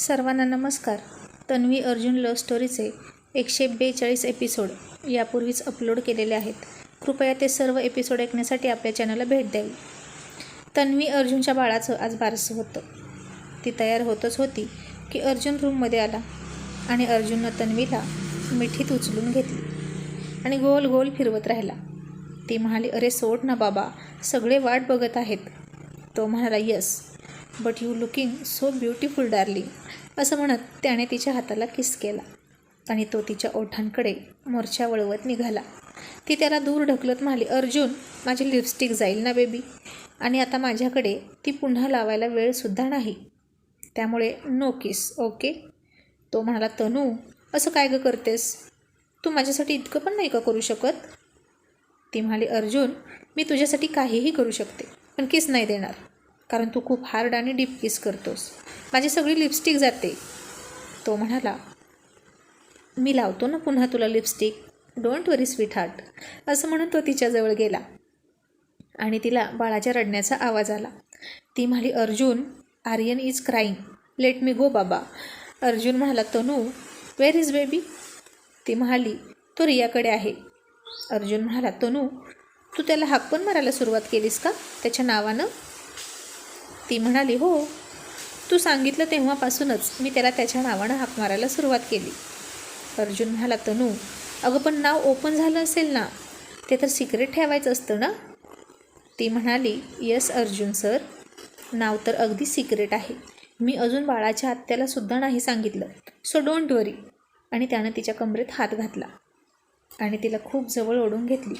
सर्वांना नमस्कार. तन्वी अर्जुन लव्ह स्टोरीचे एकशे बेचाळीस एपिसोड यापूर्वीच अपलोड केलेले आहेत. कृपया ते सर्व एपिसोड ऐकण्यासाठी आपल्या चॅनलला भेट द्यावी तन्वी अर्जुनच्या बाळाचं आज बारसं होतं. ती तयार होतच होती की अर्जुन रूममध्ये आला आणि अर्जुननं तन्वीला मिठीत उचलून घेतली आणि गोल गोल फिरवत राहिला. ती म्हणाली अरे सोड ना बाबा. सगळे वाट बघत आहेत. तो म्हणाला yes. But you looking so beautiful darling असं म्हणत त्याने तिच्या हाताला किस केला. आणि तो तिच्या ओठांकडे मोर्चा वळवत निघाला. ती त्याला दूर ढकलत म्हणाली अर्जुन माझी लिपस्टिक जाईल ना बेबी आणि आता माझ्याकडे ती पुन्हा लावायला वेळसुद्धा नाही. त्यामुळे नो किस ओके तो म्हणाला तनू असं काय गं करतेस? तू माझ्यासाठी इतकं पण नाही का करू शकत? ती म्हणाली अर्जुन मी तुझ्यासाठी काहीही करू शकते पण किस नाही देणार. कारण तू खूप हार्ड आणि डीप किस करतोस. माझी सगळी लिपस्टिक जाते. तो म्हणाला मी लावतो ना पुन्हा तुला lipstick don't worry sweetheart असं म्हणून तो तिच्याजवळ गेला. आणि तिला बाळाच्या रडण्याचा आवाज आला. ती म्हणाली Arjun Aryan is crying let me go बाबा. अर्जुन म्हणाला तनू वेअर इज बेबी ती म्हणाली तो रियाकडे आहे. अर्जुन म्हणाला तनू तू त्याला हाक पण मारायला सुरुवात केलीस का? त्याच्या नावानं ती म्हणाली हो तू सांगितलं तेव्हापासूनच मी त्याला त्याच्या नावानं हाक मारायला सुरुवात केली. अर्जुन म्हणाला तनू अगं पण नाव ओपन झालं असेल ना ते तर सिक्रेट ठेवायचं असतं ना? ती म्हणाली येस अर्जुन सर नाव तर अगदी सिक्रेट आहे. मी अजून बाळाच्या आत्याला सुद्धा नाही सांगितलं सो डोंट वरी. आणि त्यानं तिच्या कमरेत हात घातला आणि तिला खूप जवळ ओढून घेतली.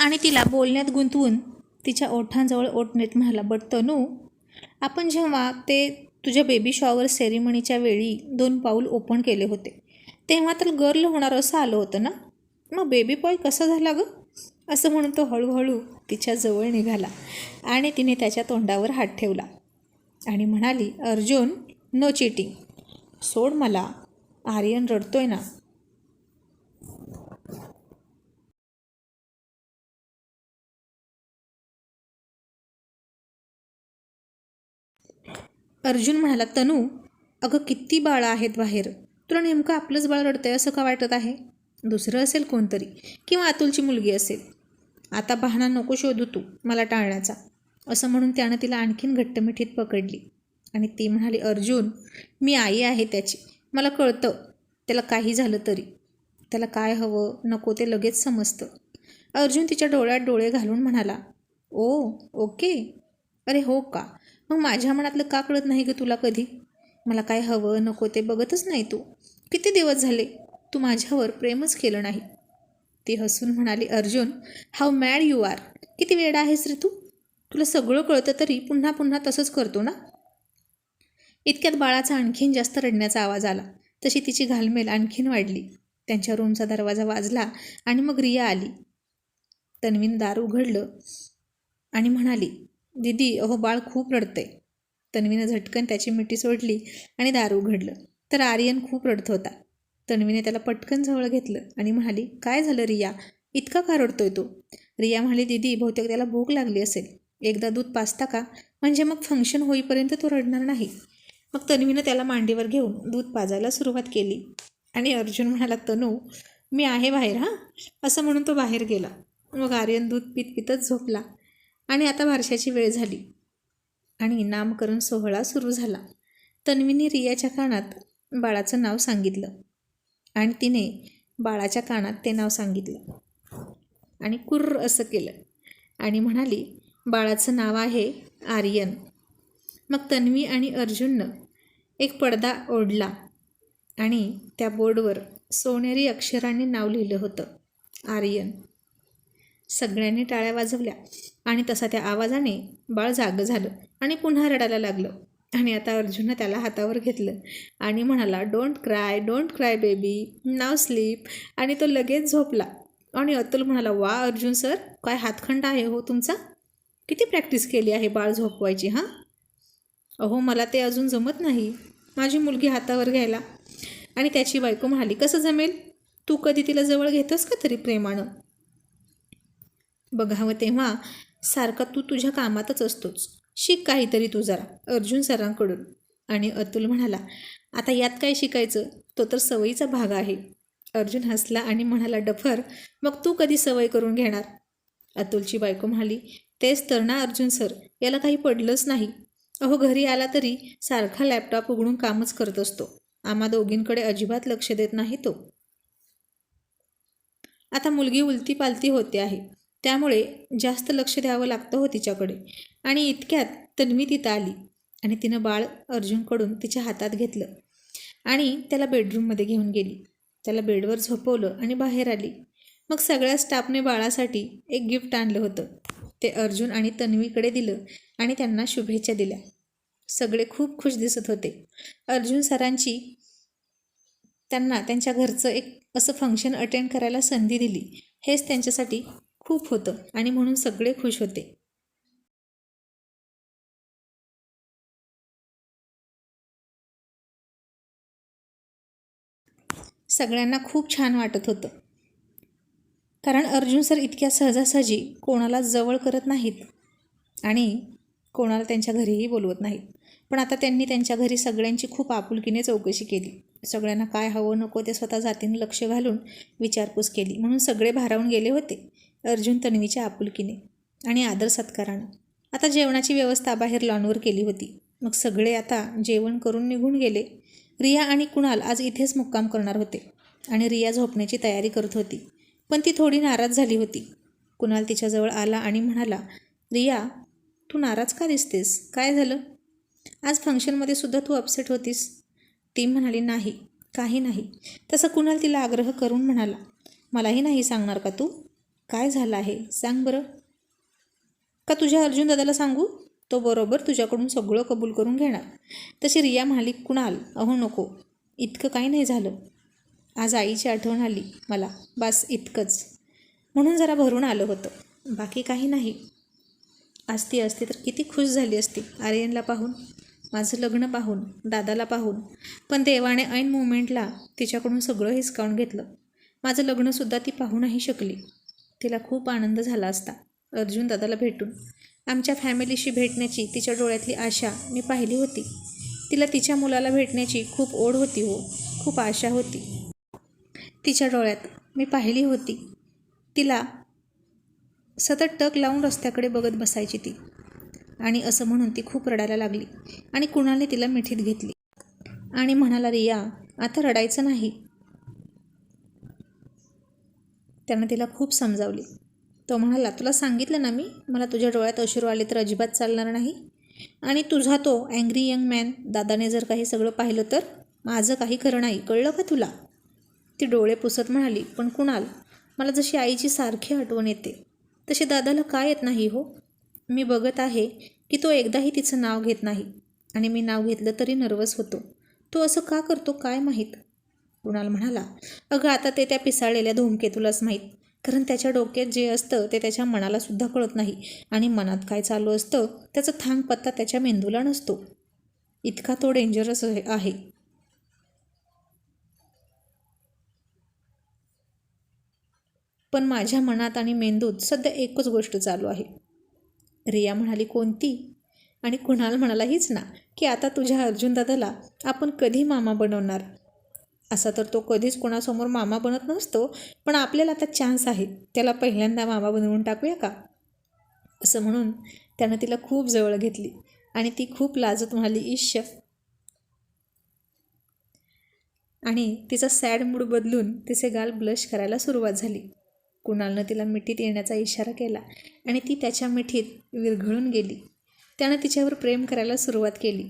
आणि तिला बोलण्यात गुंतवून तिच्या ओठांजवळ ओढण्यात म्हणाला बट तनू आपण जेव्हा ते तुझ्या बेबी शॉवर सेरिमनीच्या वेळी दोन पाऊल ओपन केले होते तेव्हा तर गर्ल होणार असं आलं होतं ना? मग बेबी बॉय कसा झाला गं? असं म्हणून तो हळूहळू तिच्या जवळ निघाला आणि तिने त्याच्या तोंडावर हात ठेवला आणि म्हणाली अर्जुन नो चिटिंग सोड मला. आर्यन रडतोय ना. अर्जुन म्हणाला तनू अगं किती बाळं आहेत बाहेर. तुला नेमकं आपलंच बाळ रडतंय असं का वाटत आहे? दुसरं असेल कोणतरी किंवा अतुलची मुलगी असेल. आता बहाणा नको शोधू तू मला टाळण्याचा. असं म्हणून त्यानं तिला आणखीन घट्ट मिठीत पकडली. आणि ती म्हणाली अर्जुन मी आई आहे त्याची. मला कळतं त्याला काही झालं तरी. त्याला काय हवं नको ते लगेच समजतं. अर्जुन तिच्या डोळ्यात डोळे घालून म्हणाला ओ ओके. अरे हो का? मग माझ्या मनातलं का कळत नाही ग तुला कधी? मला काय हवं नको ते बघतच नाही तू. किती दिवस झाले तू माझ्यावर प्रेमच केलं नाही? ती हसून म्हणाली Arjun how mad you are किती वेडा आहेस रे तू? तुला सगळं कळतं तरी पुन्हा पुन्हा तसंच करतो ना? इतक्यात बाळाचा आणखीन जास्त रडण्याचा आवाज आला. तशी तिची घालमेल आणखीन वाढली. त्यांच्या रूमचा दरवाजा वाजला आणि मग रिया आली. तन्वीन दार उघडलं आणि म्हणाली दीदी अहो बाळ खूप रडतंय. तन्वीनं झटकन त्याची मिठी सोडली आणि दार उघडलं. तर आर्यन खूप रडत होता. तन्वीने त्याला पटकन जवळ घेतलं आणि म्हणाली काय झालं रिया? इतका का रडतोय तो? रिया म्हणाली दीदी बहुतेक त्याला भूक लागली असेल. एकदा दूध पाचता का? म्हणजे मग फंक्शन होईपर्यंत तो रडणार नाही. मग तन्वीनं त्याला मांडीवर घेऊन दूध पाजायला सुरुवात केली आणि अर्जुन म्हणाला तनू मी आहे बाहेर हां? असं म्हणून तो बाहेर गेला. मग आर्यन दूध पित पितच झोपला. आणि आता बारशाची वेळ झाली. आणि नामकरण सोहळा सुरू झाला. तन्वीने रियाच्या कानात बाळाचं नाव सांगितलं. आणि तिने बाळाच्या कानात ते नाव सांगितलं. आणि कुर्र असं केलं. आणि म्हणाली बाळाचं नाव आहे आर्यन. मग तन्वी आणि अर्जुननं एक पडदा ओढला आणि त्या बोर्डवर सोनेरी अक्षरांनी नाव लिहिलं होतं आर्यन. सगळ्यांनी टाळ्या वाजवल्या आणि तसा त्या आवाजाने बाळ जागं झालं आणि पुन्हा रडायला लागलं. आणि आता अर्जुननं त्याला हातावर घेतलं आणि म्हणाला don't cry don't cry baby now sleep आणि तो लगेच झोपला. आणि अतुल म्हणाला वा अर्जुन सर काय हातखंड आहे हो तुमचा? किती प्रॅक्टिस केली आहे बाळ झोपवायची हां? अहो मला ते अजून जमत नाही. माझी मुलगी हातावर घ्यायला. आणि त्याची बायको म्हणाली कसं जमेल? तू कधी तिला जवळ घेतोस का तरी प्रेमानं? बघावं तेव्हा सारखा तू तुझ्या कामातच असतोच. शिक काहीतरी तू जरा अर्जुन सरांकडून. आणि अतुल म्हणाला आता यात काय शिकायचं? तो तर सवयीचा भाग आहे. अर्जुन हसला आणि म्हणाला डफर मग तू कधी सवय करून घेणार? अतुलची बायको म्हणाली तेच तर ना अर्जुन सर याला काही पडलंच नाही. अहो घरी आला तरी सारखा लॅपटॉप उघडून कामच करत असतो. आम्हा दोघींकडे अजिबात लक्ष देत नाही तो. आता मुलगी उलती पालती होते आहे. त्यामुळे जास्त लक्ष द्यावं लागतं हो तिच्याकडे. आणि इतक्यात तन्वी तिथं आली आणि तिनं बाळ अर्जुनकडून तिच्या हातात घेतलं आणि त्याला बेडरूममध्ये घेऊन गेली. त्याला बेडवर झोपवलं आणि बाहेर आली. मग सगळ्या स्टाफने बाळासाठी एक गिफ्ट आणलं होतं. ते अर्जुन आणि तन्वीकडे दिलं आणि त्यांना शुभेच्छा दिल्या. सगळे खूप खुश दिसत होते. अर्जुन सरांची त्यांना त्यांच्या घरचं एक असं फंक्शन अटेंड करायला संधी दिली. हेच त्यांच्यासाठी खूप होतं आणि म्हणून सगळे खुश होते. सगळ्यांना खूप छान वाटत होतं. कारण अर्जुन सर इतक्या सहजासहजी कोणाला जवळ करत नाहीत आणि कोणाला त्यांच्या घरीही बोलवत नाहीत. पण आता त्यांनी त्यांच्या घरी सगळ्यांची खूप आपुलकीने चौकशी केली. सगळ्यांना काय हवं नको ते स्वतः जातीने लक्ष घालून विचारपूस केली. म्हणून सगळे भारावून गेले होते. अर्जुन तन्वीच्या आपुलकीने आणि आदर सत्कारानं. आता जेवणाची व्यवस्था बाहेर लॉनवर केली होती. मग सगळे आता जेवण करून निघून गेले. रिया आणि कुणाल आज इथेच मुक्काम करणार होते आणि रिया झोपण्याची तयारी करत होती. पण ती थोडी नाराज झाली होती. कुणाल तिच्याजवळ आला आणि म्हणाला रिया तू नाराज का दिसतेस? काय झालं? आज फंक्शनमध्ये सुद्धा तू अपसेट होतीस. ती म्हणाली नाही काही नाही. तसं कुणाल तिला आग्रह करून म्हणाला मलाही नाही सांगणार का तू? काय झालं आहे? सांग बरं. का तुझ्या अर्जुन दादाला सांगू? तो बरोबर तुझ्याकडून सगळं कबूल करून घेणार. तशी रिया म्हणाली कुणाल? अहो नको. इतकं काही नाही झालं. आज आईची आठवण आली मला. बस इतकंच. म्हणून जरा भरून आलं होतं. बाकी काही नाही. आज ती असती तर किती खुश झाली असती आर्यनला पाहून. माझं लग्न पाहून दादाला पाहून. पण देवाने ऐन मुमेंटला तिच्याकडून सगळं हिसकावून घेतलं. माझं लग्नसुद्धा ती पाहू नाही शकली. तिला खूप आनंद झाला असता. अर्जुन दादाला भेटून आमच्या फॅमिलीशी भेटण्याची तिच्या डोळ्यातली आशा मी पाहिली होती. तिला तिच्या मुलाला भेटण्याची खूप ओढ होती हो खूप आशा होती. तिच्या डोळ्यात मी पाहिली होती. तिला सतत टक लावून रस्त्याकडे बघत बसायची ती. आणि असं म्हणून ती खूप रडायला लागली आणि कुणाने तिला मिठीत घेतली. आणि म्हणाला रिया आता रडायचं नाही. त्यानं तिला खूप समजावली. तो म्हणाला तुला सांगितलं ना मी? मला तुझ्या डोळ्यात अश्रू आले तर अजिबात चालणार नाही. आणि तुझा तो अँग्री यंग मॅन दादाने जर काही सगळं पाहिलं तर? माझं काही खरं नाही. कळलं का तुला? ती डोळे पुसत म्हणाली पण कुणाल? मला जशी आईची सारखी आठवण येते. तशी दादाला काय येत नाही हो? मी बघत आहे की तो एकदाही तिचं नाव घेत नाही. आणि मी नाव घेतलं तरी नर्वस होतो. तो असं का करतो? काय माहीत? कुणाल म्हणाला अगं आता ते त्या पिसाळलेल्या धूमकेतूलाच माहीत. कारण त्याच्या डोक्यात जे असतं ते त्याच्या मनाला सुद्धा कळत नाही. आणि मनात काय चालू असतं त्याचा थांग पत्ता त्याच्या मेंदूला नसतो. इतका तो डेंजरस आहे पण माझ्या मनात आणि मेंदूत सध्या एकच गोष्ट चालू आहे. रिया म्हणाली कोणती? आणि कुणाल म्हणाला हीच ना की आता तुझ्या अर्जुन दादाला आपण कधी मामा बनवणार? असा तर तो कधीच कोणासमोर मामा बनत नसतो पण आपल्याला आता चान्स आहे. त्याला पहिल्यांदा मामा बनवून टाकूया का? असं म्हणून त्यानं तिला खूप जवळ घेतली आणि ती खूप लाजत म्हणाली ईश्य आणि तिचा सॅड मूड बदलून तिचे गाल ब्लश करायला सुरुवात झाली. कुणालनं तिला मिठीत येण्याचा इशारा केला आणि ती त्याच्या मिठीत विरघळून गेली. त्यानं तिच्यावर प्रेम करायला सुरुवात केली.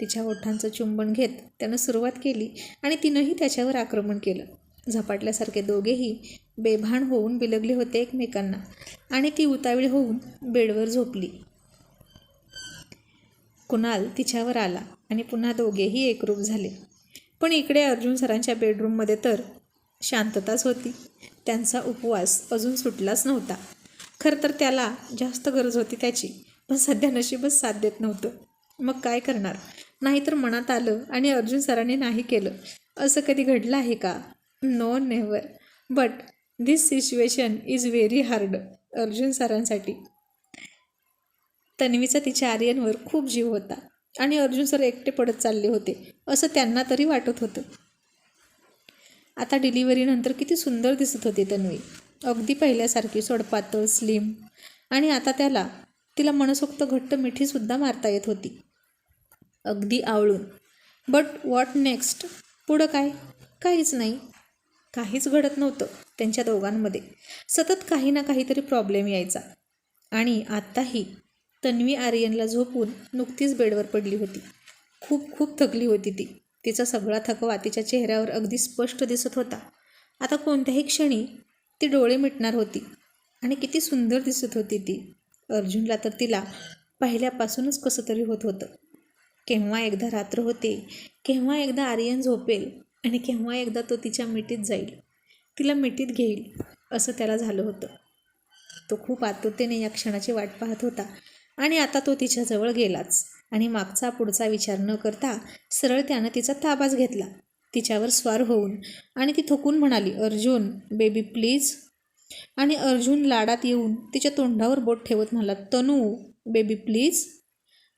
तिच्या ओठांचं चुंबन घेत त्यानं सुरुवात केली आणि तिनंही त्याच्यावर आक्रमण केलं. झपाटल्यासारखे दोघेही बेभान होऊन बिलगले होते एकमेकांना आणि ती उतावीळ होऊन बेडवर झोपली. कुणाल तिच्यावर आला आणि पुन्हा दोघेही एकरूप झाले. पण इकडे अर्जुन सरांच्या बेडरूममध्ये तर शांतताच होती. त्यांचा उपवास अजून सुटलाच नव्हता. खरं तर त्याला जास्त गरज होती त्याची पण सध्या नशीबच साथ देत नव्हतं. मग काय करणार? नाहीतर मनात आलं आणि अर्जुन सरांनी नाही केलं. असं कधी घडलं आहे का? No never but this situation is very hard Arjun सरांसाठी. तन्वीचा तिच्या आर्यनवर खूप जीव होता आणि अर्जुन सर एकटे पडत चालले होते असं त्यांना तरी वाटत होतं. आता डिलिव्हरीनंतर किती सुंदर दिसत होती तन्वी. अगदी पहिल्यासारखी सोडपातळ स्लिम आणि आता त्याला तिला मनसोक्त घट्ट मिठीसुद्धा मारता येत होती. अगदी आवळून. बट वॉट नेक्स्ट पुढं काय? काहीच नाही. काहीच घडत नव्हतं त्यांच्या दोघांमध्ये. सतत काही ना काहीतरी प्रॉब्लेम यायचा. आणि आत्ताही तन्वी आर्यनला झोपून नुकतीच बेडवर पडली होती. खूप खूप थकली होती ती. तिचा सगळा थकवा तिच्या चेहऱ्यावर अगदी स्पष्ट दिसत होता. आता कोणत्याही क्षणी ती डोळे मिटणार होती. आणि किती सुंदर दिसत होती ती. अर्जुनला तर तिला पहिल्यापासूनच कसं तरी होत होतं. केव्हा एकदा रात्र होते केव्हा एकदा आर्यन झोपेल आणि केव्हा एकदा तो तिच्या मिठीत जाईल. तिला मिठीत घेईल असं त्याला झालं होतं. तो खूप आतुरतेने या क्षणाची वाट पाहत होता आणि आता तो तिच्याजवळ गेलाच आणि मागचा पुढचा विचार न करता सरळ त्यानं तिचा ताबाच घेतला. तिच्यावर स्वार होऊन आणि ती थकून म्हणाली अर्जुन बेबी प्लीज आणि अर्जुन लाडात येऊन तिच्या तोंडावर बोट ठेवत म्हणाला Tanu baby please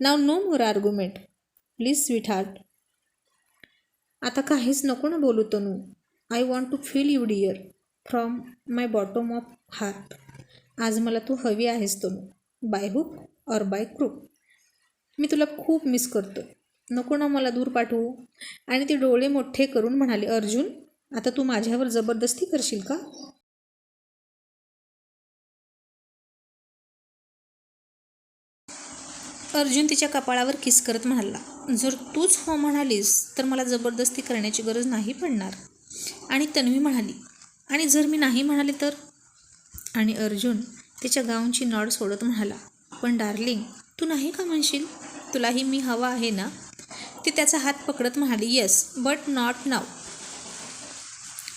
now no more argument please sweetheart आता काहीच नको ना बोलू Tanu. I want to feel you dear from my bottom of heart आज मला तू हवी आहेस Tanu. By hook or by crook मी तुला खूप मिस करतो. नको ना मला दूर पाठवू. आणि ते डोळे मोठे करून म्हणाले अर्जुन आता तू माझ्यावर जबरदस्ती करशील का? अर्जुन तिच्या कपाळावर किस करत म्हणाला जर तूच हो म्हणालीस तर मला जबरदस्ती करण्याची गरज नाही पडणार. आणि तन्वी म्हणाली आणि जर मी नाही म्हणाले तर? आणि अर्जुन तिच्या गाऊनची नॉड सोडत म्हणाला पण डार्लिंग तू नाही का म्हणशील? तुलाही मी हवा आहे ना? ती त्याचा हात पकडत म्हणाली yes but not now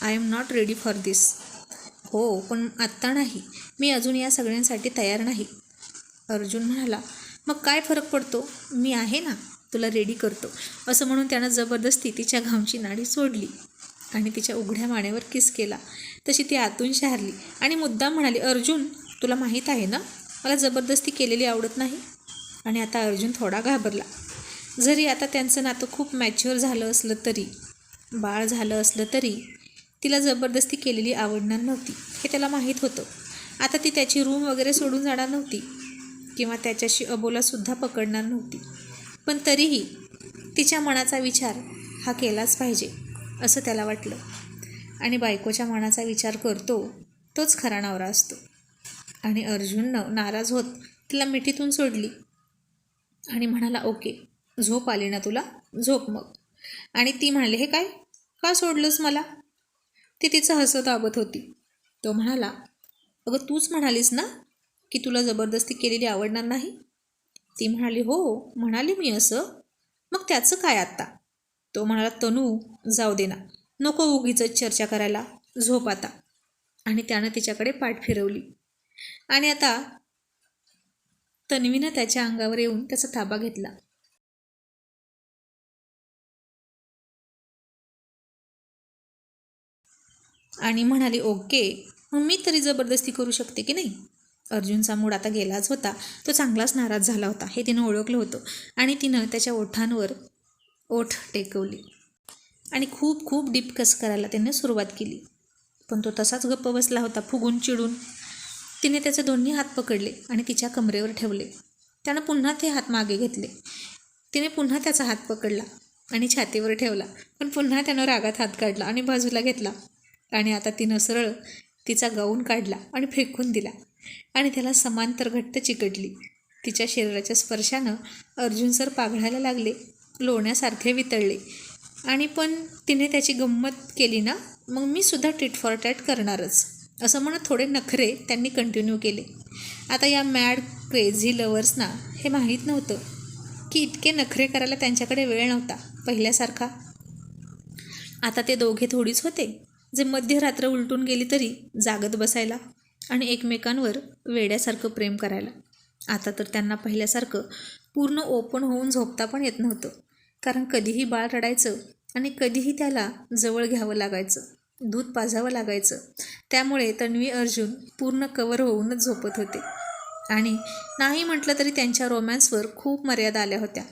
I am not ready for this. हो पण आत्ता नाही. मी अजून या सगळ्यांसाठी तयार नाही. अर्जुन म्हणाला मग काय फरक पडतो? मी आहे ना तुला रेडी करतो. असं म्हणून त्यानं जबरदस्ती तिच्या घामची नाडी सोडली आणि तिच्या उघड्या मानेवर किस केला. तशी ती आतून शहारली आणि मुद्दाम म्हणाली अर्जुन तुला माहीत आहे ना मला जबरदस्ती केलेली आवडत नाही. आणि आता अर्जुन थोडा घाबरला. जरी आता त्यांचं नातं खूप मॅच्युअर झालं असलं तरी बाळ झालं असलं तरी तिला जबरदस्ती केलेली आवडणार नव्हती. हे त्याला माहीत होतं. आता ती त्याची रूम वगैरे सोडून जाणार नव्हती. किंवा त्याच्याशी अबोलासुद्धा पकडणार नव्हती. पण तरीही तिच्या मनाचा विचार हा केलाच पाहिजे असं त्याला वाटलं. आणि बायकोच्या मनाचा विचार करतो तोच खरा नवरा असतो. आणि अर्जुननं नाराज होत तिला मिठीतून सोडली. आणि म्हणाला ओके झोप आली ना तुला? झोप मग. आणि ती म्हणाली हे काय? का सोडलंस मला? ती तिचं हसत दाबत होती. तो म्हणाला अगं तूच म्हणालीस ना की तुला जबरदस्ती केलेली आवडणार नाही? ती म्हणाली हो. म्हणाली मी असं. मग त्याचं काय आत्ता? तो म्हणाला तनू जाऊ दे ना. नको उगीच चर्चा करायला. झोप आता. आणि त्यानं तिच्याकडे पाठ फिरवली. आणि आता तन्वीनं त्याच्या अंगावर येऊन त्याचा ताबा घेतला. आणि म्हणाली ओके. मग मी तरी जबरदस्ती करू शकते की नाही? अर्जुनचा मूड आता गेलाच होता. तो चांगलाच नाराज झाला होता हे तिनं ओळखलं होतं. आणि तिनं त्याच्या ओठांवर ओठ टेकवली. आणि खूप खूप डीप कस करायला त्याने सुरुवात केली. पण तो तसाच गप्प बसला होता फुगून चिडून. तिने त्याचे दोन्ही हात पकडले आणि तिच्या कमरेवर ठेवले. त्यानं पुन्हा ते हात मागे घेतले. तिने पुन्हा त्याचा हात पकडला आणि छातीवर ठेवला. पण पुन्हा त्यानं रागात हात काढला आणि बाजूला घेतला. आणि आता तिनं सरळ तिचा गाऊन काढला आणि फेकून दिला. आणि त्याला समांतर घट्ट चिकटली. तिच्या शरीराच्या स्पर्शानं अर्जुन सर पाघळायला लागले. लोण्यासारखे वितळले. आणि पण तिने त्याची गंमत केली ना? मग मी सुद्धा टिट फॉर टॅट करणारच. असं म्हणत थोडे नखरे त्यांनी कंटिन्यू केले. आता या मॅड क्रेझी लवर्सना हे माहीत नव्हतं. की इतके नखरे करायला त्यांच्याकडे वेळ नव्हता पहिल्यासारखा. आता ते दोघे थोडीच होते. जे मध्यरात्र उलटून गेली तरी जागत बसायला आणि एकमेकांवर वेड्यासारखं प्रेम करायला. आता तर त्यांना पहिल्यासारखं पूर्ण ओपन होऊन झोपता पण येत नव्हतं. कारण कधीही बाळ रडायचं आणि कधीही त्याला जवळ घ्यावं लागायचं दूध पाजावं लागायचं त्यामुळे तन्वी अर्जुन पूर्ण कवर होऊनच झोपत होते. आणि नाही म्हटलं तरी त्यांच्या रोमॅन्सवर खूप मर्यादा आल्या होत्या.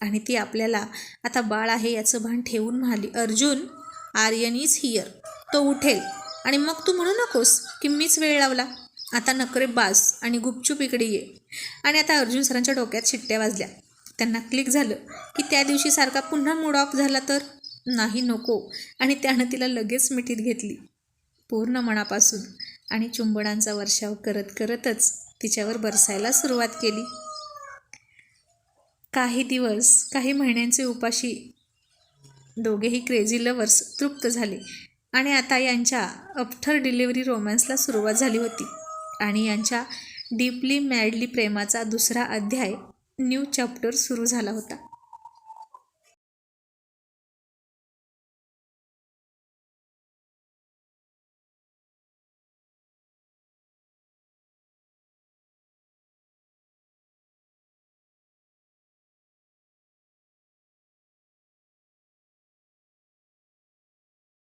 आणि ती आपल्याला आता बाळ आहे याचं भान ठेवून म्हणाली अर्जुन आर्यन इज हियर तो उठेल. आणि मग तू म्हणू नकोस की मीच वेळ लावला. आता नकरे बास आणि गुपचूप इकडे ये. आणि आता अर्जुन सरांच्या डोक्यात शिट्ट्या वाजल्या. त्यांना क्लिक झालं की त्या दिवशी सारखा पुन्हा मूड ऑफ झाला तर? नाही नको. आणि त्यानं तिला लगेच मिठीत घेतली. पूर्ण मनापासून. आणि चुंबडांचा वर्षाव करत करतच तिच्यावर बरसायला सुरुवात केली. काही दिवस काही महिन्यांचे उपाशी दोघेही क्रेझी लवर्स तृप्त झाले. आणि आता यांच्या अपठर डिलिव्हरी रोमॅन्सला सुरुवात झाली होती आणि यांच्या डीपली मॅडली प्रेमाचा दुसरा अध्याय न्यू चॅप्टर सुरू झाला होता.